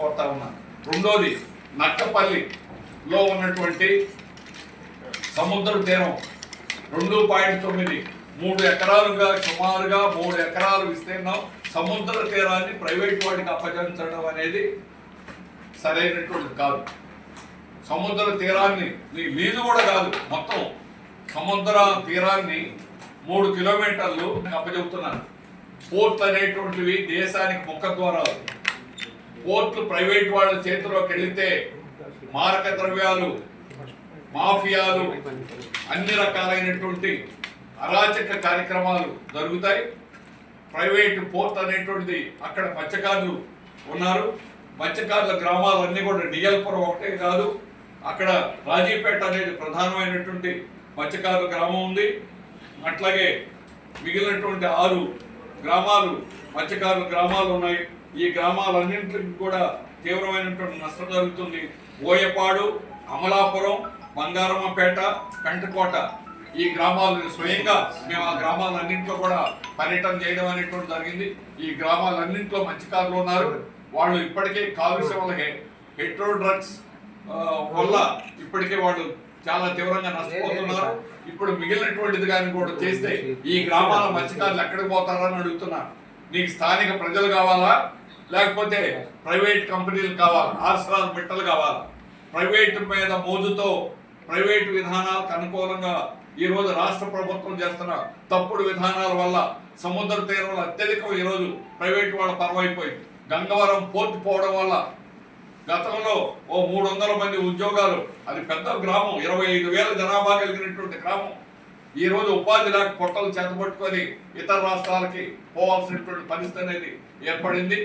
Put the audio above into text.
కోరుతా ఉన్నాను రెండోది నక్కపల్లిలో ఉన్నటువంటి సముద్ర తీరం. రెండు పాయింట్ తొమ్మిది మూడు ఎకరాలుగా సుమారుగా మూడు ఎకరాలు విస్తీర్ణం. సముద్ర తీరాన్ని ప్రైవేట్ వాడికి అప్పగించడం అనేది సరైనటువంటిది కాదు. సముద్ర తీరాన్ని మీ లీజు కూడా కాదు మొత్తం సముద్ర తీరాన్ని మూడు కిలోమీటర్లు అప్పచెబుతున్నాను పోర్ట్ అనేటువంటివి దేశానికి ముఖ ద్వారా పోర్ట్లు ప్రైవేట్ వాళ్ళ చేతిలోకి వెళితే మారక ద్రవ్యాలు మాఫియాలు అన్ని రకాలైనటువంటి అరాచక కార్యక్రమాలు జరుగుతాయి. ప్రైవేట్ పోర్ట్ అనేటువంటిది అక్కడ మత్స్యకారులు ఉన్నారు. మత్స్యకారుల గ్రామాలన్నీ కూడా డిఎల్పురం ఒకటే కాదు అక్కడ రాజీపేట అనేది ప్రధానమైనటువంటి మత్స్యకారుల గ్రామం ఉంది. అట్లాగే మిగిలినటువంటి ఆరు గ్రామాలు మత్స్యకారుల గ్రామాలు ఉన్నాయి. ఈ గ్రామాలన్నింటికి కూడా తీవ్రమైనటువంటి నష్టం జరుగుతుంది. ఓయపాడు అమలాపురం బంగారమ్మపేట కంటికోట ఈ గ్రామాలు స్వయంగా మేము ఆ గ్రామాలన్నింటిలో కూడా పర్యటన చేయడం అనేటువంటి జరిగింది. ఈ గ్రామాలన్నింటిలో మత్స్యకారులు ఉన్నారు. వాళ్ళు ఇప్పటికే కాలుష్యం వల్ల హెట్రో డ్రగ్స్ వల్ల ఇప్పటికే వాళ్ళు చాలా తీవ్రంగా నష్టపోతున్నారు. ఇప్పుడు మిగిలినటువంటిది కానీ కూడా చేస్తే ఈ గ్రామాల మత్స్యకారులు ఎక్కడికి పోతారని అడుగుతున్నారు. నీకు స్థానిక ప్రజలు కావాలా? లేకపోతే ప్రైవేట్ కంపెనీలు కావాలి ఆశ్రయాల బిట్టలు కావాలి. ప్రైవేట్ మీద మోజుతో ప్రైవేట్ విధానాలకు అనుకూలంగా ఈరోజు రాష్ట్ర ప్రభుత్వం చేస్తున్న తప్పుడు విధానాల వల్ల సముద్ర తీరంలో అత్యధికం ఈరోజు ప్రైవేట్ వాళ్ళ పరమైపోయింది గంగవరం పోర్టు పోవడం వల్ల గతంలో ఓ మూడు వందల మంది ఉద్యోగాలు అది పెద్ద గ్రామం ఇరవై ఐదు వేల జనాభా కలిగినటువంటి గ్రామం. ఈ రోజు ఉపాధి లేక పొట్టలు చేతపట్టుకొని ఇతర రాష్ట్రాలకి పోవాల్సినటువంటి పరిస్థితి అనేది ఏర్పడింది.